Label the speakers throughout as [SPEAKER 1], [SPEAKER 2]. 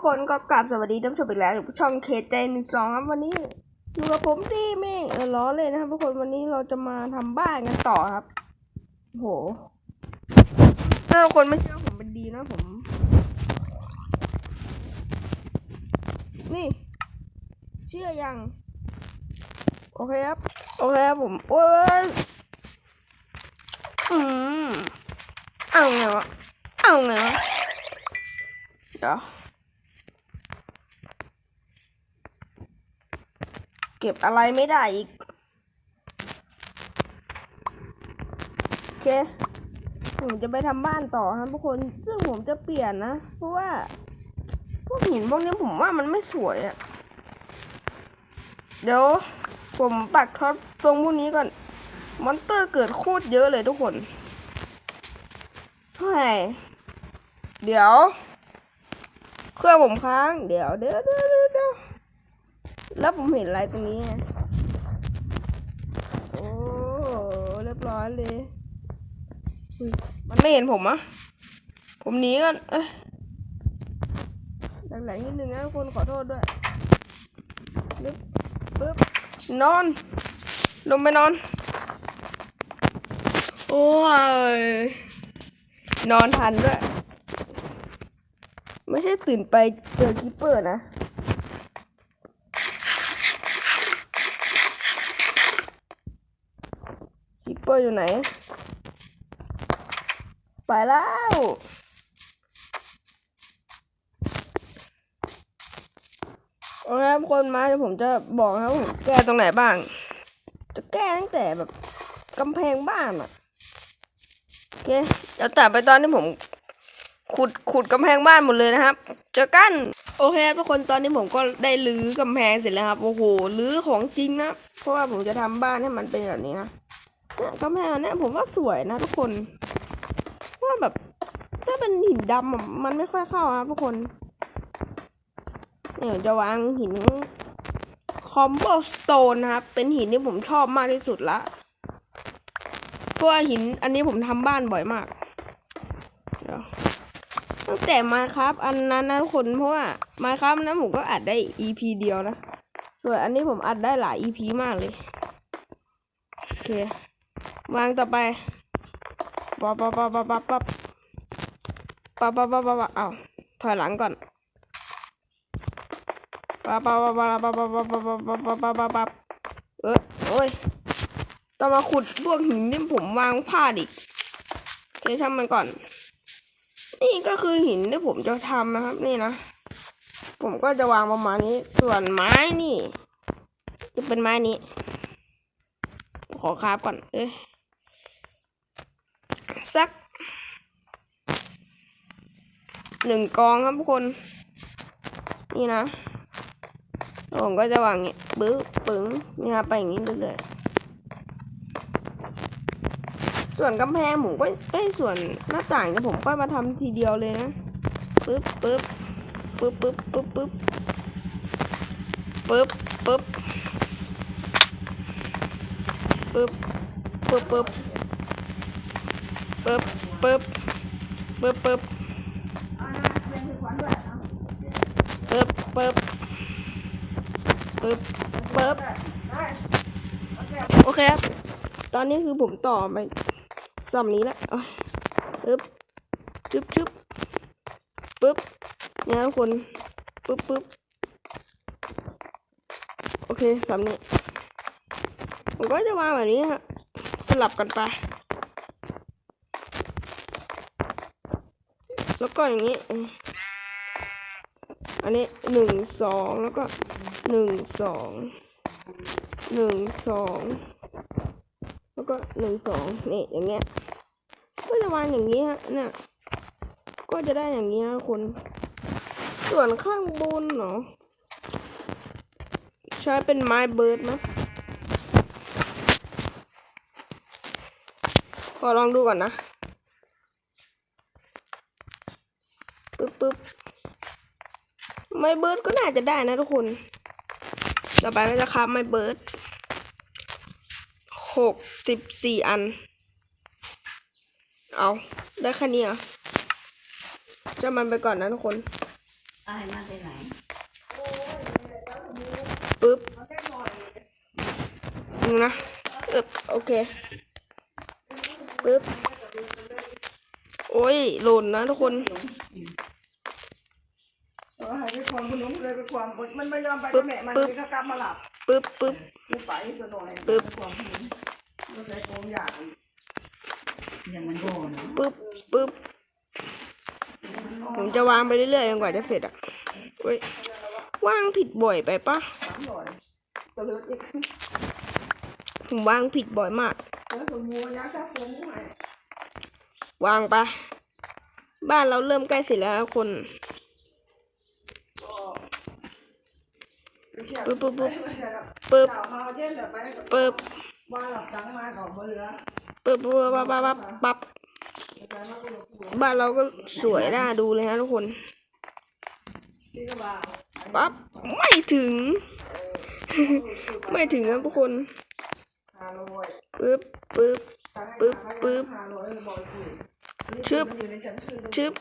[SPEAKER 1] กคนก็กลับสวัสดีท่านผู้ชมอีกแล้วอยู่ช่องเคใจหนึ่งสองครับวันนี้อยู่กับผมดีเมงเออล้อเลยนะครับทุกคนวันนี้เราจะมาทำบ้านกันต่อครับโหถ้าทุกคนไม่เชื่อผมเป็นดีนะผม นี่ เชื่อยัง โอเคครับ โอเคครับผมโอ้ยอืมเอาไงวะเอาไงวะเดี๋ยว เก็บอะไรไม่ได้อีก โอเค ผมจะไปทำบ้านต่อครับทุกคน ซึ่งผมจะเปลี่ยนนะ เพราะว่า พวกหินพวกนี้ผมว่ามันไม่สวยอะเดี๋ยว ผมปักท็อปตรงพวกนี้ก่อน มอนเตอร์เกิดโคตรเยอะเลยทุกคนเฮ้ยเดี๋ยว เครื่องผมค้าง เดี๋ยวเดี๋ยวเดี๋ยวเดี๋ยว แล้วผมเห็นอะไรตรงนี้ไงโอ้เรียบร้อยเลยมันไม่เห็นผมอะผมหนีกันเอ้ยแหลงๆนิดนึงนะคนขอโทษด้วยปึ๊บปึ๊บนอน ลงไปนอน โอ้ย นอนทันด้วย ไม่ใช่ตื่นไปเจอคิปเปอร์นะ ปอร์อยู่ไหน ไปแล้ว โอเคครับคนมาเดี๋ยวผมจะบอกนะครับผมแก้ตรงไหนบ้าง จะแก้ตั้งแต่แบบกำแพงบ้านอะโอเคเดี๋ยวตัดไปตอนที่ผมขุดขุดกำแพงบ้านหมดเลยนะครับ เจอกัน โอเคครับทุกคนตอนนี้ผมก็ได้รื้อกำแพงเสร็จแล้วครับ โอ้โหรื้อของจริงนะ เพราะว่าผมจะทำบ้านให้มันเป็นแบบนี้นะ กำแพงเนี่ยผมว่าสวยนะทุกคนว่าแบบ ถ้าเป็นหินดำมันไม่ค่อยเข้าครับทุกคนเนี่ยผมจะวางหินคอมโบสโตนนะครับ เป็นหินที่ผมชอบมากที่สุดละเพราะว่าหินอันนี้ผมทำบ้านบ่อยมากเดี๋ยวตั้งแต่มาครับ อันนั้นนะทุกคนเพราะว่ามาครับนั้นผมก็อัดได้ EP เดียวนะส่วนอันนี้ผมอัดได้หลาย EP มากเลย โอเค วางต่อไปปับปับปับปับปับปับปับปับปับปับเอาถอยหลังก่อนปั๊บปับปับปับปับปับปับปับปับปับปับปับเออโอ้ยต้องมาขุดพวกหินที่ผมวางพลาดอีกโอเคช่างมันก่อน นี่ก็คือหินที่ผมจะทำนะครับ นี่นะ ผมก็จะวางประมาณนี้ ส่วนไม้นี่ จะเป็นไม้นี้ ขอคราบก่อน เอ้ย สักหนึ่งกองครับทุกคน นี่นะผมก็จะวางอย่างงี้บึ้ปึ้งนี่ครับไปอย่างนี้เรื่อยๆส่วนกำแพงผมก็เอ้ส่วนหน้าต่างเนี่ยผมก็มาทำทีเดียวเลยนะปึ๊บปึ๊บปึ๊บปึ๊บปึ๊บปึ๊บปึ๊บปึ๊บปึ๊บปึ๊บปึ๊บ ปึ๊บปึ๊บปึ๊บปึ๊บปึ๊บปึ๊บปึ๊บปึ๊บโอเคครับ ตอนนี้คือผมต่อไปสำนี้แล้วปึ๊บชึบชึบปึ๊บเนี่ยทุกคนปึ๊บปึ๊บโอเคสำนี้ผมก็จะวางแบบนี้ฮะ สลับกันไป แล้วก็อย่างนี้ยอันนี้หนึ่งสองแล้วก็หนึ่งสองหนึ่งสองแล้วก็หนึ่งสองนี่อย่างเงี้ยก็จะวางอย่างนี้ฮะเนี่ยก็จะได้อย่างนี้นะคุณส่วนข้างบนเนาะใช้เป็นไม้เบิร์ดนะขอลองดูก่อนนะ ปึ๊บปึ๊บไม้เบิร์ดก็น่าจะได้นะทุกคน ต่อไปก็จะคับไม้เบิร์ดหกสิบสี่อัน เอา ได้แค่นี้เหรอจะมันไปก่อนนะทุกคน
[SPEAKER 2] ป้ายมาไปไหน
[SPEAKER 1] ปึ๊บนึงนะปึ๊บโอเคปึ๊บโอ้ยหล่นนะทุกคน
[SPEAKER 3] เออให้ไปความขนม เลยไปความมันไม่ยอมไปกับแม่มันเลยก็กลับมาหลับ
[SPEAKER 1] ปึ๊บปึ๊บ
[SPEAKER 3] ไม่ไปตัวหน่อย
[SPEAKER 1] ปึ๊บ
[SPEAKER 3] ไปความขนมมันใส่ผมอยาก
[SPEAKER 2] ยังมันโดนเนาะ
[SPEAKER 1] ปึ๊บปึ๊บผมจะวางไปเรื่อยๆจนกว่าจะเสร็จอะเว้ยวางผิดบ่อยไปปะ
[SPEAKER 3] สามหน่อยตัวเลือกอีก
[SPEAKER 1] ผมวางผิดบ่อยมาก
[SPEAKER 3] แล้วสมมูยักษ์ถ้าผมให้
[SPEAKER 1] วางไปบ้านเราเริ่มใกล้เสร็จแล้วนะคน
[SPEAKER 3] ปึ๊บปึ๊บปึ๊บ
[SPEAKER 1] ปึ๊บ
[SPEAKER 3] มาเย็นแบบไป
[SPEAKER 1] ปึ๊บ
[SPEAKER 3] ว่าหลับดังมาก่อนเบื่อ
[SPEAKER 1] ปึ๊บปึ๊บปั๊บปั๊บปั๊บปั๊บบ้านเราก็สวยน่าดูเลยฮะทุกคน
[SPEAKER 3] ที่ก็ว่า
[SPEAKER 1] ปั๊บไม่ถึง ไม่ถึงครับทุกคน
[SPEAKER 3] ห้าร้อย
[SPEAKER 1] ปึ๊บปึ๊บปึ๊บปึ๊บ
[SPEAKER 3] ห้าร้อยบอกคือ
[SPEAKER 1] ชึบ
[SPEAKER 3] อยู่ในชั้นคือ
[SPEAKER 1] ชึบ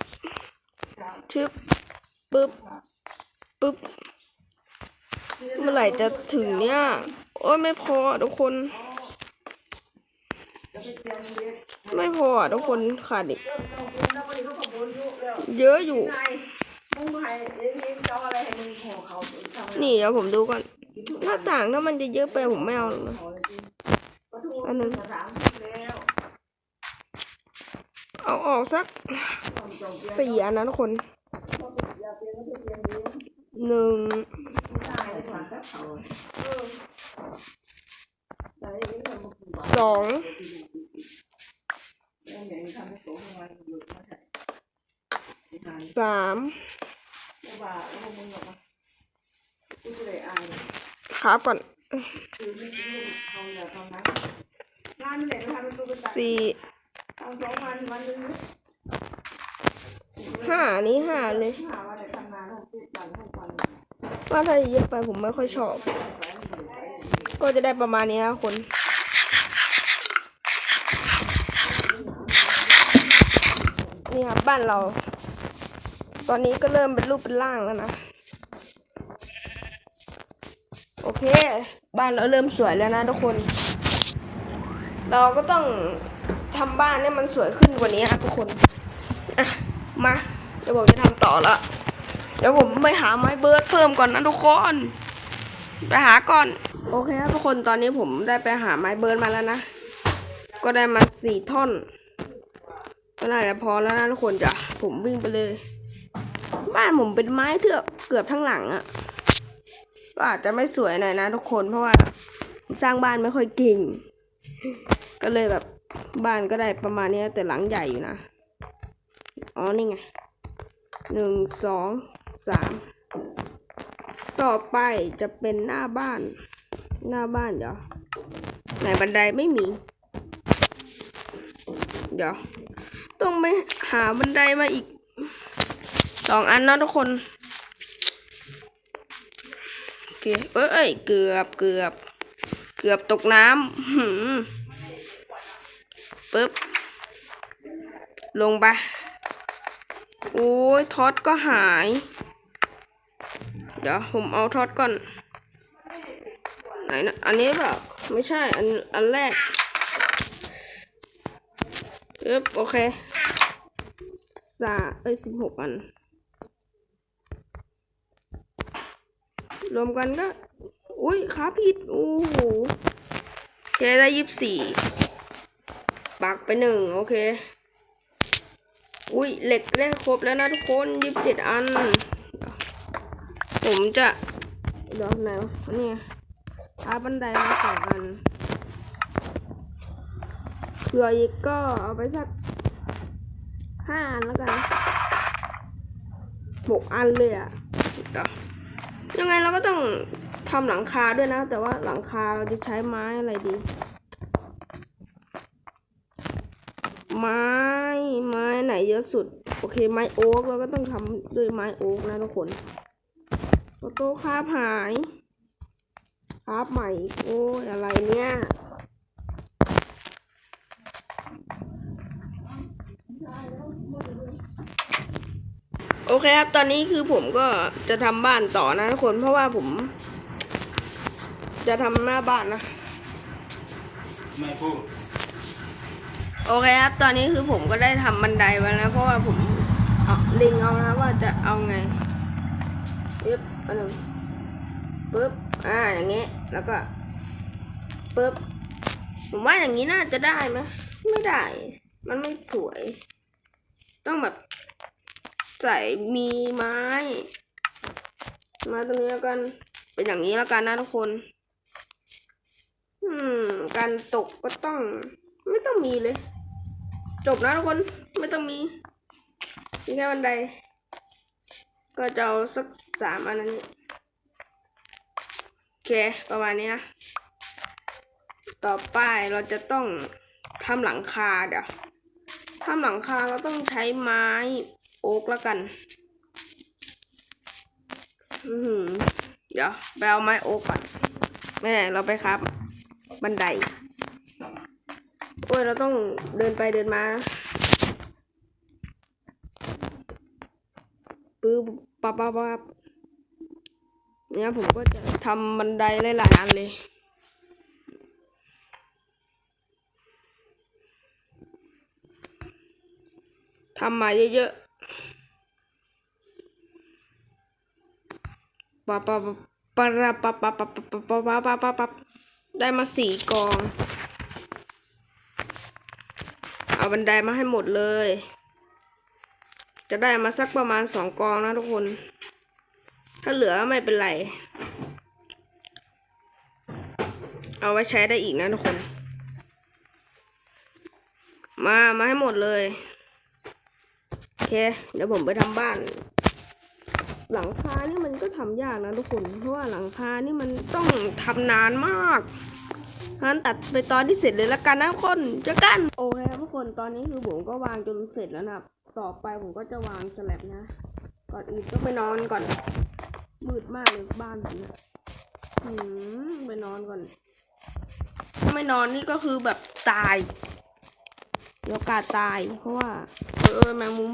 [SPEAKER 1] ชึบปึ๊บปึ๊บ เมื่อไหร่จะถึงเนี่ย โอ้ยไม่พอทุกคน
[SPEAKER 3] ไม่
[SPEAKER 1] พอทุกคนขาดอีก
[SPEAKER 3] เย
[SPEAKER 1] อะอยู่
[SPEAKER 3] นี่เดี๋
[SPEAKER 1] ยวผมดูก่อนหน้าต่างถ้ามันจะเยอะไปผมไม่เอาหอกนะ
[SPEAKER 3] อั
[SPEAKER 1] นนึ
[SPEAKER 3] ง
[SPEAKER 1] เอาออกสักสี่อันนะทุกคนหนึ่ง
[SPEAKER 3] เลยผ่านแป๊บเขา
[SPEAKER 1] สองสาม
[SPEAKER 3] ข้ากูจะได้อาย
[SPEAKER 1] ครับก่อนสี่ห้านี้ห้าเลย
[SPEAKER 3] ว่าได้ทำงานหกสิบวันหกวัน
[SPEAKER 1] ว่าถ้าเยอะไปผมไม่ค่อยชอบ ก็จะได้ประมาณนี้นะคนนี่ครับบ้านเรา ตอนนี้ก็เริ่มเป็นรูปเป็นร่างแล้วนะ โอเค บ้านเราเริ่มสวยแล้วนะทุกคน เราก็ต้องทำบ้านให้มันสวยขึ้นกว่านี้ครับทุกคน อะ มาเดี๋ยวผมจะทำต่อละ เดี๋ยวผมไปหาไม้เบิร์ดเพิ่มก่อนนะทุกคน ไปหาก่อน โอเคครับทุกคนตอนนี้ผมได้ไปหาไม้เบิร์ดมาแล้วนะ ก็ได้มาสี่ท่อนก็น่าจะพอแล้วนะทุกคนจ้ะผมวิ่งไปเลย บ้านผมเป็นไม้เถือกเกือบทั้งหลังอะ่ะก็อาจจะไม่สวยหน่อยนะทุกคนเพราะว่าสร้างบ้านไม่ค่อยเก่ง ก็เลยแบบบ้านก็ได้ประมาณนี้แต่หลังใหญ่อยู่นะ อ๋อนี่ไงหนึ่งสอง สามต่อไปจะเป็นหน้าบ้าน หน้าบ้านเดี๋ยวไหนบันไดไม่มี เดี๋ยว ต้องไปหาบันไดมาอีกสองอันนะทุกคนโอเคเอ้ยเอ้ยเกือบเกือบ เกือบตกน้ำหืมปึ๊บ ลงไป โอ้ยท็อตก็หาย เดี๋ยวผมเอาทอตก่อนไหนนะอันนี้เปล่าไม่ใช่อันอันแรกปึ๊บโอเคสาเอ้ยสิบหกอัน รวมกันก็ อุ้ยค้าผิดโอ้โหโอเคได้ยี่สิบสี่ปักไปหนึ่งโอเค อุ้ยเหล็กได้ครบแล้วนะทุกคนยี่สิบเจ็ดอัน ผมจะเดี๋ยวไหนวะนี่ท้าบันไดมาสองอันเผื่ออีกก็เอาไปสักห้าอันแล้วกันหกอันเลยอะเดี๋ยวยังไงเราก็ต้องทำหลังคาด้วยนะ แต่ว่าหลังคาเราจะใช้ไม้อะไรดี ไม้ไม้ไหนเยอะสุด โอเคไม้โอ๊กเราก็ต้องทำด้วยไม้โอ๊กนะทุกคน โอโต้คาบหายคาบใหม่โอ้ยอะไรเนี่ยโอเคครับ ตอนนี้คือผมก็จะทำบ้านต่อนะทุกคน เพราะว่าผม จะทำหน้าบ้านนะ
[SPEAKER 4] ไม่พูด
[SPEAKER 1] โอเคครับ ตอนนี้คือผมก็ได้ทำบันไดไว้แล้ว เพราะว่าผมเอาลิงเอานะว่าจะเอาไง ปึ๊บอันนึงปึ๊บอ่าอย่างเงี้ยแล้วก็ปึ๊บผมว่าอย่างนี้น่าจะได้ไหมไม่ได้ มันไม่สวย ต้องแบบ ใส่มีไม้ มาตรงนี้แล้วกัน เป็นอย่างนี้แล้วกันนะทุกคน อืม การตกก็ต้อง ไม่ต้องมีเลย จบนะทุกคน ไม่ต้องมีมีแค่บันได ก็จะเอาสัก สามอันนั้นโอเคประมาณนี้นะ ต่อไปเราจะต้องทำหลังคาเดี๋ยวทำหลังคาเราต้องใช้ไม้โอ๊กแล้วกัน อือหือเดี๋ยวไปเอาไม้โอ๊กก่อนแม่เราไปครับ บันได โอ้ยเราต้องเดินไปเดินมาปื้บปั๊บปั๊บปั๊บ เนี่ยผมก็จะทำบันไดหลายๆอันเลยทำมาเยอะๆปั๊บปั๊บปั๊บปั๊บปั๊บปั๊บปั๊บปั๊บปั๊บปั๊บปั๊บปั๊บได้มาสี่กอง เอาบันไดมาให้หมดเลย จะได้มาสักประมาณสองกองนะทุกคน ถ้าเหลือไม่เป็นไร เอาไว้ใช้ได้อีกนะทุกคน มามาให้หมดเลย โอเค เดี๋ยวผมไปทำบ้าน หลังคานี่มันก็ทำยากนะทุกคน เพราะว่าหลังคานี่มันต้องทำนานมากงั้นตัดไปตอนที่เสร็จเลยละกันนะทุกคนจอกันโอเคครับทุกคนตอนนี้คือผมก็วางจนเสร็จแล้วนะต่อไปผมก็จะวางสแลบนะ ก่อนอื่นต้องไปนอนก่อน มืดมากเลยบ้านผมเนี่ยหืมไปนอนก่อน ถ้าไม่นอนนี่ก็คือแบบตายเดี๋ยวโอกาสตาย เพราะว่า เออเออแมงมุม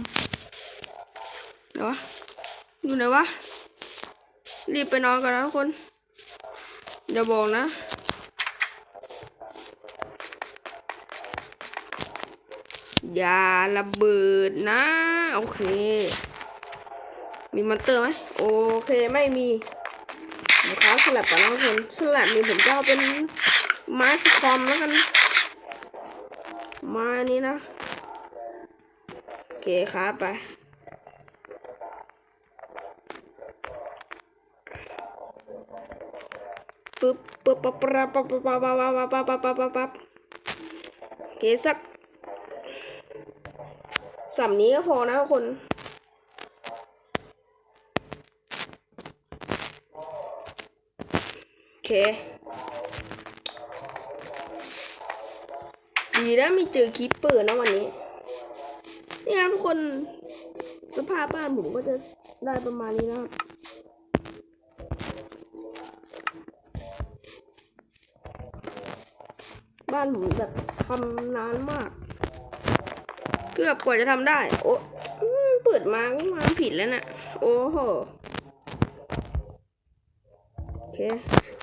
[SPEAKER 1] เดี๋ยววะอยู่ไหนวะ รีบไปนอนก่อนนะทุกคนอย่าบอกนะอย่าระเบิดนะ โอเค มีมอนเตอร์ไหมโอเคไม่มีเดี๋ยวเขาสลับก่อนนะทุกคนสลับนี่ผมจะเอาเป็นไม้สคอมแล้วกันไม้อันนี้นะโอเคครับไปปึ๊บปึ๊บปั๊บปั๊บปั๊บปั๊บปั๊บปั๊บปั๊บปั๊บปั๊บปั๊บโอเคสักสามนี้ก็พอนะทุกคน โอ เค ดีนะมีเจอคีปเปอร์นะวันนี้ นี่ครับทุกคน สภาพบ้านผมก็จะได้ประมาณนี้นะครับบ้านผมแบบทำนานมาก เกือบกว่าจะทำได้ โอ้อืมเปิดมาก็มาผิดแล้วนะ่ะ โอ้โห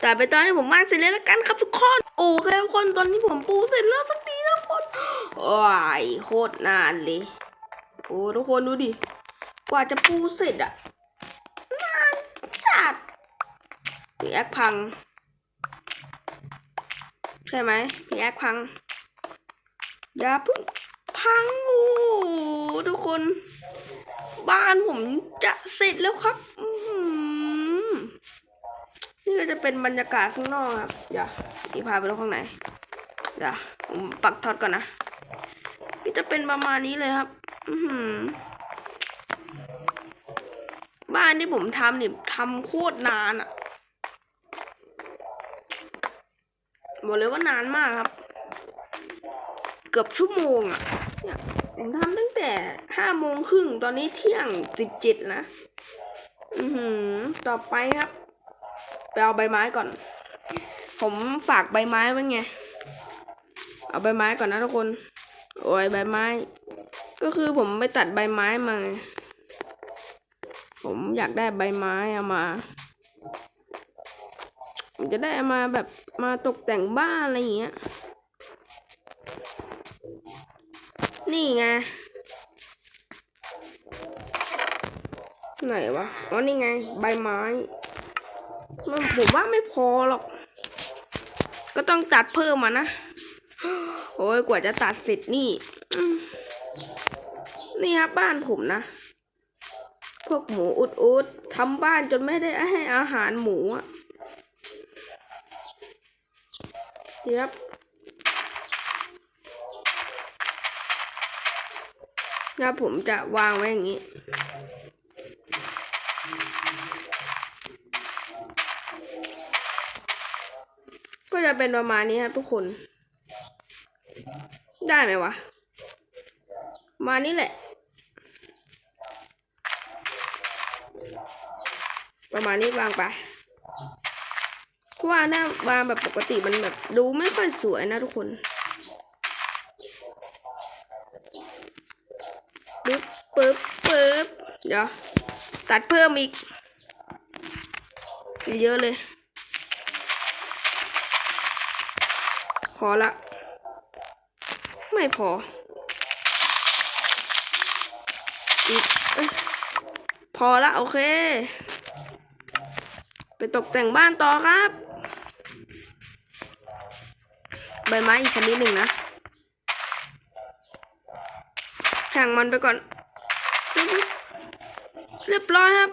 [SPEAKER 1] แต่ไปตอนนี้ผมวาดเสร็จแล้วกันครับทุกคนโอเคทุกคนตอนนี้ผมปูเสร็จแล้วสักทีแล้วคนโอ้ยโคตรนานเลยโอ้ทุกคนดูดิกว่าจะปูเสร็จอะนานจัดพี่แอคพัง ใช่ไหมพี่แอคพังอย่าเพิ่งพังโอ้ทุกคน บ้านผมจะเสร็จแล้วครับ นี่ก็จะเป็นบรรยากาศข้างนอกครับอย่าพี่พาไปดูข้างในอย่าผมปักท็อตก่อนนะนี่จะเป็นประมาณนี้เลยครับ อือหือบ้านที่ผมทำนี่ทำโคตรนานอะบอกเลยว่านานมากครับ เกือบชั่วโมงอะเนี่ยผมทำตั้งแต่ห้าโมงครึ่งตอนนี้เที่ยงสิบเจ็ดนะ อือหือ ต่อไปครับ ไปเอาใบไม้ก่อน ผมฝากใบไม้ไว้ไง เอาใบไม้ก่อนนะทุกคน โอ้ยใบไม้ ก็คือผมไปตัดใบไม้มา ผมอยากได้ใบไม้เอามา ผมจะได้เอามาแบบมาตกแต่งบ้านอะไรอย่างเงี้ย นี่ไงไหนวะ อ๋อ นี่ไง ใบไม้ มันผมว่าไม่พอหรอก ก็ต้องตัดเพิ่มมานะ โอ้ยกว่าจะตัดเสร็จนี่ นี่ครับบ้านผมนะ พวกหมูอุดอุดๆทำบ้านจนไม่ได้ให้อาหารหมูอะนี่ครับแล้วผมจะวางไว้อย่างนี้ ก็จะเป็นประมาณนี้ครับทุกคน ได้ไหมวะประมาณนี้แหละ ประมาณนี้วางไปเพราะว่าหน้าวางแบบปกติมันแบบดูไม่ค่อยสวยนะทุกคนปึ๊บปึ๊บปึ๊บเดี๋ยว ตัดเพิ่มอีก เยอะเลย อละ ไม่พออีกอพอละโอเค ไปตกแต่งบ้านต่อครับ ใบไม้อีกชนิดหนึ่งนะช่างมันไปก่อน เรียบร้อยครับ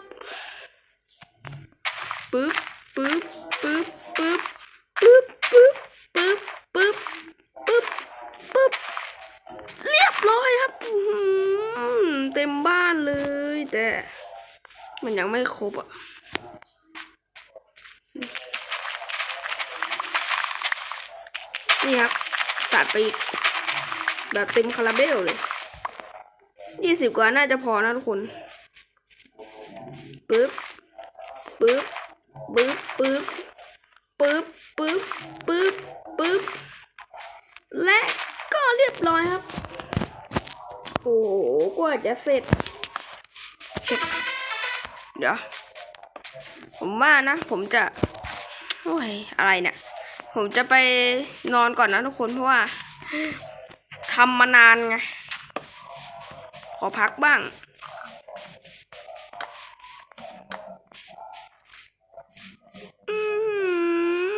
[SPEAKER 1] ปึ๊บ ยังไม่ครบอะนี่ครับตัดไปอีกแบบเต็มคาราเบลเลยยี่สิบกว่าน่าจะพอนะทุกคนปึ๊บปึ๊บปึ๊บปึ๊บปึ๊บปึ๊บปึ๊บปึ๊บและก็เรียบร้อยครับ โอ้โหกว่าจะเสร็จ เดี๋ยว ผมว่านะ ผมจะโอ้ยอะไรเนี่ย ผมจะไปนอนก่อนนะทุกคนเพราะว่าทำมานานไง ขอพักบ้าง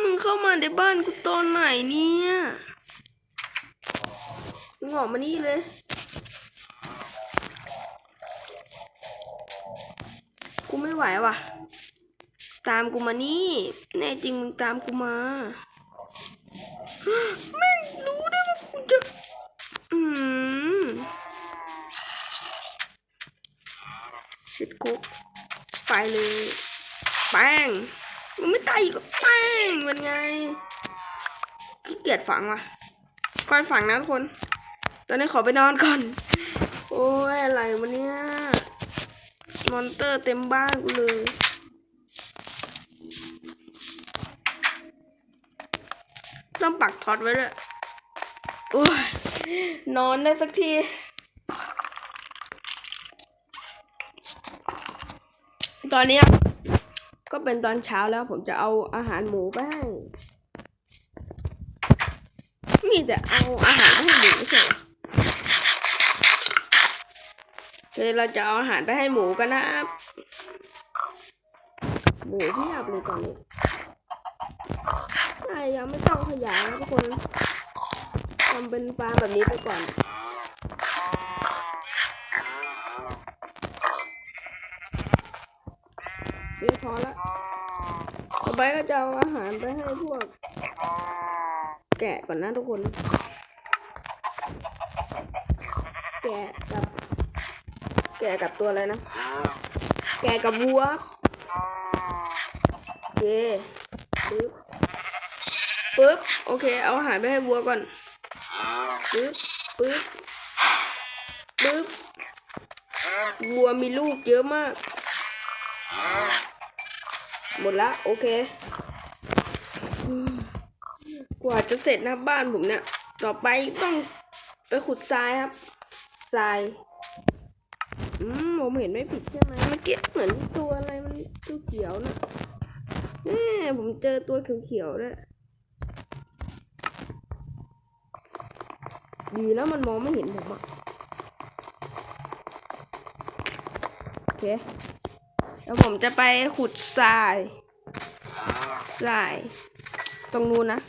[SPEAKER 1] มึงเข้ามาในบ้านกูตอนไหนเนี่ยงออกมานี่เลย ไม่ไหวว่ะ ตามกูมานี่ แน่จริงมึงตามกูมาไม่รู้ได้ว่ากูจะ อืมชิดคุกไปเลยแป้งมันไม่ตายอีกแป้งเป็นไงขี้เกียจฝังว่ะคอยฝังนะทุกคน ตอนนี้ขอไปนอนก่อน โอ้ยอะไรวะเนี่ย มอนเตอร์เต็มบ้านกูเลย ต้องปักท็อตไว้ด้วยโอ้ยนอนได้สักที ตอนนี้ก็เป็นตอนเช้าแล้วผมจะเอาอาหารหมูไปให้มีแต่เอาอาหารให้หมูใช่ไหม เดี๋ยวเราจะเอาอาหารไปให้หมูกันนะครับหมูเพียาบเลยตอนนี้ใช่ยังไม่ต้องขยายนะทุกคนทำเป็นฟาร์มแบบนี้ไปก่อนเพียงพอละต่อไปก็จะเอาอาหารไปให้พวก แกะก่อนนะทุกคน แกะ แกะกับตัวอะไรนะ แกะกับวัวโอเคปึ๊บปึ๊บ โอเค เอาอาหารไปให้วัวก่อน ปึ๊บ ปึ๊บ ปึ๊บ วัวมีลูกเยอะมาก หมดละ โอเค กว่าจะเสร็จนะบ้านผมเนี่ย ต่อไปต้องไปขุดทรายครับ ทราย ผมเห็นไม่ผิดใช่ไหมเมื่อกี้เหมือนตัวอะไรมันตัวเขียวน่ะแน่ผมเจอตัวเขียวๆด้วยดีแล้วมันมองไม่เห็นผมอะโอเคแล้วผมจะไปขุดทรายทรายตรงนู้นนะ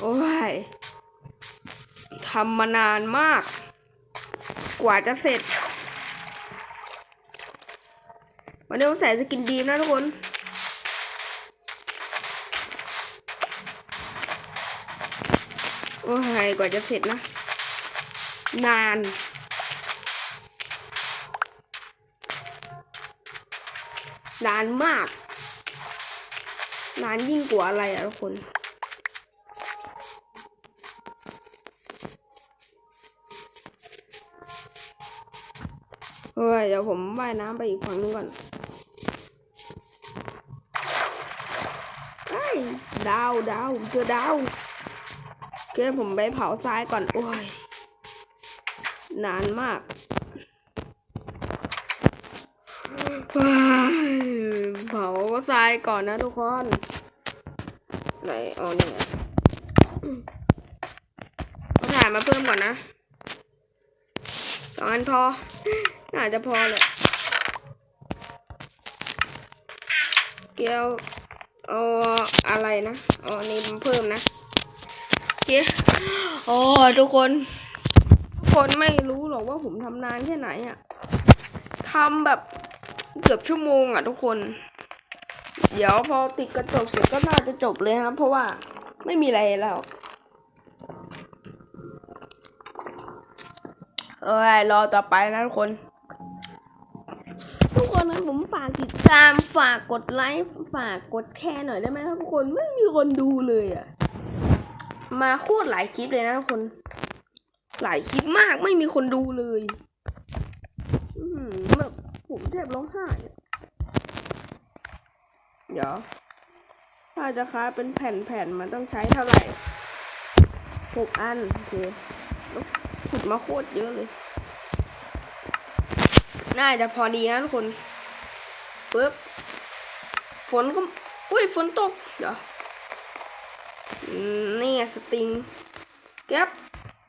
[SPEAKER 1] โอ้ยทำมานานมาก กว่าจะเสร็จ วันนี้ผมใส่สกินดีมนะทุกคนโอ้ยกว่าจะเสร็จนะ นานนานมากนานยิ่งกว่าอะไรอะทุกคน เฮ้ย เดี๋ยวผมว่ายน้ำไปอีกฝั่งนึงก่อนไอ้ย ดาวดาวเจอดาวเดี๋ยวผมไปเผาทรายก่อน โอ้ย นานมากเผาทรายก่อนนะทุกคนไหนอ๋อนี่ไงอืมเอาถ่ายมาเพิ่มก่อนนะสองอันพอ น่าจะพอเลยเกียว อาอะไรนะอาอันนี้มาเพิ่มนะเยวโอ้ทุกคน ทุกคนไม่รู้หรอกว่าผมทำนานแค่ไหนอะทำแบบเกือบชั่วโมงอะทุกคน เดี๋ยวพอติดกระจกเสร็จก็น่าจะจบเลยครับเพราะว่าไม่มีอะไรแล้วเอ้ยรอต่อไปนะทุกคน ตามฝากกดไลค์ฝากกดแชร์หน่อยได้ไหมครับทุกคนไม่มีคนดูเลยอะมาโคตรหลายคลิปเลยนะทุกคน หลายคลิปมากไม่มีคนดูเลยอือหือแบบผมแทบร้องไห้เดี๋ยวถ้าจะค้าเป็นแผ่นๆมันต้องใช้เท่าไหร่หกอันโอเคขุดมาโคตรเยอะเลย น่าจะพอดีนะทุกคน ปึ๊บฝนก็อุ้ยฝนตกเดี๋ยวนี่ไงสติงเก็บ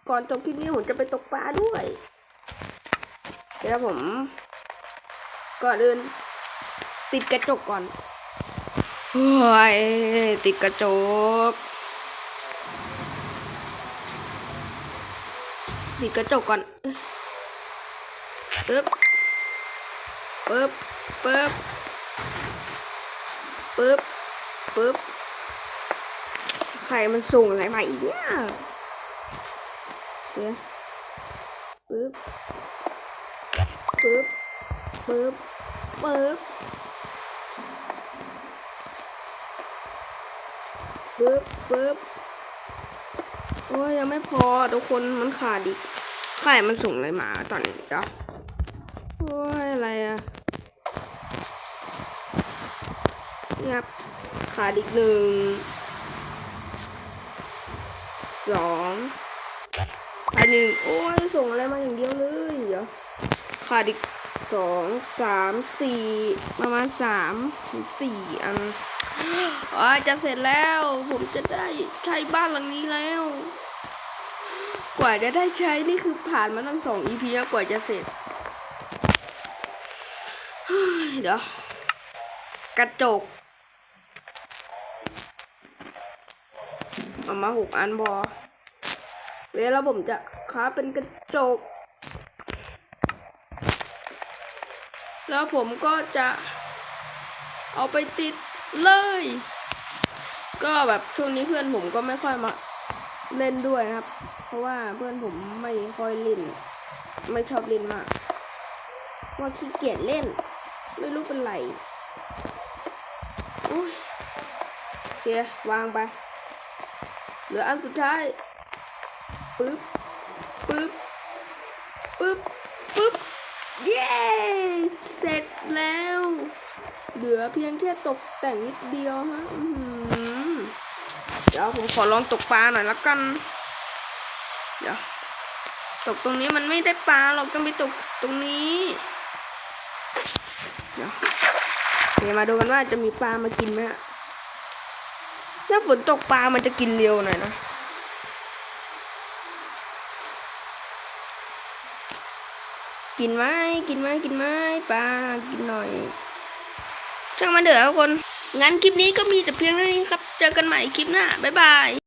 [SPEAKER 1] ก่อนจบคลิปนี้ผมจะไปตกปลาด้วยเดี๋ยวผมก่อนอื่นติดกระจกก่อนโอ้ยติดกระจกปิดกระจกก่อนปึ๊บปึ๊บปึ๊บ ปึ๊บปึ๊บใครมันส่งอะไรมาอีกเนี่ยเดี๋ยวปึ๊บปึ๊บปึ๊บปึ๊บปึ๊บปึ๊บโอ้ยยังไม่พอทุกคนมันขาดอีกไข่มันส่งอะไรมาตอนนี้จ้ะโอ้ยอะไรอะเนี่ยครับ ขาดอีกหนึ่งสองขาดหนึ่งโอ้ยส่งอะไรมาอย่างเดียวเลยเดี๋ยวขาดอีกสองสามสี่ประมาณสามสี่อันอ๋อจะเสร็จแล้ว ผมจะได้ใช้บ้านหลังนี้แล้ว กว่าจะได้ใช้นี่คือผ่านมาตั้งสอง EP แล้วกว่าจะเสร็จเดี๋ยวกระจก เอามาหกอันพอแล้วผมจะค้าเป็นกระจก แล้วผมก็จะเอาไปติดเลย ก็แบบช่วงนี้เพื่อนผมก็ไม่ค่อยมาเล่นด้วยครับ เพราะว่าเพื่อนผมไม่ค่อยเล่น ไม่ชอบเล่นมากว่าขี้เกียจเล่น ไม่รู้เป็นไรอุ้ยโอเควางไป เหลืออันสุดท้ายปึ๊บปึ๊บปึ๊บปึ๊บเย้เสร็จแล้ว เหลือเพียงแค่ตกแต่งนิดเดียวฮะเดี๋ยวผมขอลองตกปลาหน่อยละกัน เดี๋ยวตกตรงนี้มันไม่ได้ปลาหรอกต้องไปตกตรงนี้ เดี๋ยวเดี๋ยวมาดูกันว่าจะมีปลามากินไหมอะ ถ้าฝนตกปลา มันจะกินเร็วหน่อยนะ กินไหมกินไหมกินไหมปลา กินหน่อย ช่างมันเถอะทุกคน งั้นคลิปนี้ก็มีแต่เพียงเท่านี้ครับ เจอกันใหม่คลิปหน้า บ๊ายบาย